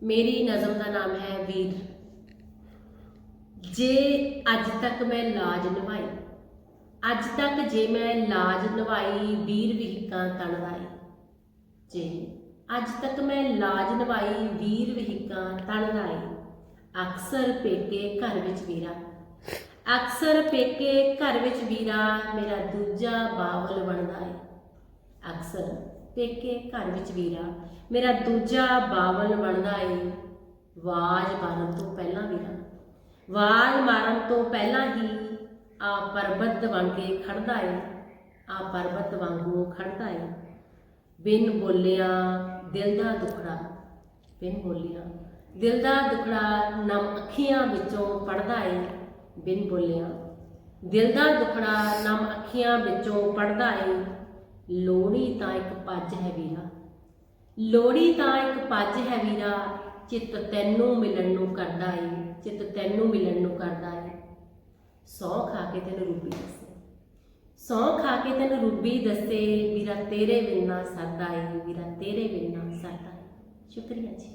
ਮੇਰੀ ਨਜ਼ਮ ਦਾ ਨਾਮ ਹੈ ਵੀਰ। ਜੇ ਅੱਜ ਤੱਕ ਮੈਂ ਲਾਜ ਨਿਭਾਈ, ਅੱਜ ਤੱਕ ਜੇ ਮੈਂ ਲਾਜ ਨਿਭਾਈ, ਵੀਰ ਵਿਹਿਕਾਂ ਤਣ ਜੇ ਅੱਜ ਤੱਕ ਮੈਂ ਲਾਜ ਨਿਭਾਈ, ਵੀਰ ਵਹੀਕਾਂ ਤਣ ਰਾਈ ਅਕਸਰ ਪੇਕੇ ਘਰ ਵਿੱਚ ਵੀਰਾ। ਅਕਸਰ ਪੇਕੇ ਘਰ ਵਿੱਚ ਵੀਰਾ, ਮੇਰਾ ਦੂਜਾ ਬਾਵਲ ਬਣਦਾ ਏ। ਅਕਸਰ ਪੇਕੇ ਘਰ ਵਿੱਚ ਵੀਰਾ। ਮੇਰਾ ਦੂਜਾ ਬਾਵਲ ਬਣਦਾ ਏ। ਵਾਜ ਮਾਰਨ ਤੋਂ ਪਹਿਲਾਂ ਵੀਰਾ। ਵਾਜ ਮਾਰਨ ਤੋਂ ਪਹਿਲਾਂ ਹੀ ਆ ਪਰਬਤ ਬਣ ਕੇ ਖੜਦਾ ਏ। ਆ ਪਰਬਤ ਵਾਂਗੂ ਖੜਦਾ ਏ। ਬਿਨ ਬੋਲਿਆ ਦਿਲ ਦਾ ਦੁਖੜਾ। ਬਿਨ ਬੋਲਿਆ। ਦਿਲ ਦਾ ਦੁਖੜਾ ਨਮ ਅੱਖੀਆਂ ਵਿੱਚੋਂ ਪੜਦਾ ਏ। ਬਿਨ ਬੋਲਿਆ। ਦਿਲ ਦਾ ਦੁਖੜਾ ਨਮ ਅੱਖੀਆਂ ਵਿੱਚੋਂ ਪੜਦਾ ਏ। ਲੋੜੀ ਤਾਂ ਇੱਕ ਪੱਜ ਹੈ ਵੀਰਾ। ਲੋੜੀ ਤਾਂ ਇੱਕ ਪੱਜ ਹੈ ਵੀਰਾ, ਚਿੱਤ ਤੈਨੂੰ ਮਿਲਣ ਨੂੰ ਕਰਦਾ ਏ, ਚਿੱਤ ਤੈਨੂੰ ਮਿਲਣ ਨੂੰ ਕਰਦਾ ਏ। ਸੌ ਖਾ ਕੇ ਤੈਨੂੰ ਰੂਬੀ ਦੱਸੇ। ਸੌ ਖਾ ਕੇ ਤੈਨੂੰ ਰੂਬੀ ਦੱਸੇ, ਵੀਰਾ ਤੇਰੇ ਬਿਨਾਂ ਸਰਦਾ ਏ, ਵੀਰਾ ਤੇਰੇ ਬਿਨਾਂ ਸਰਦਾ ਏ। ਸ਼ੁਕਰੀਆ ਜੀ।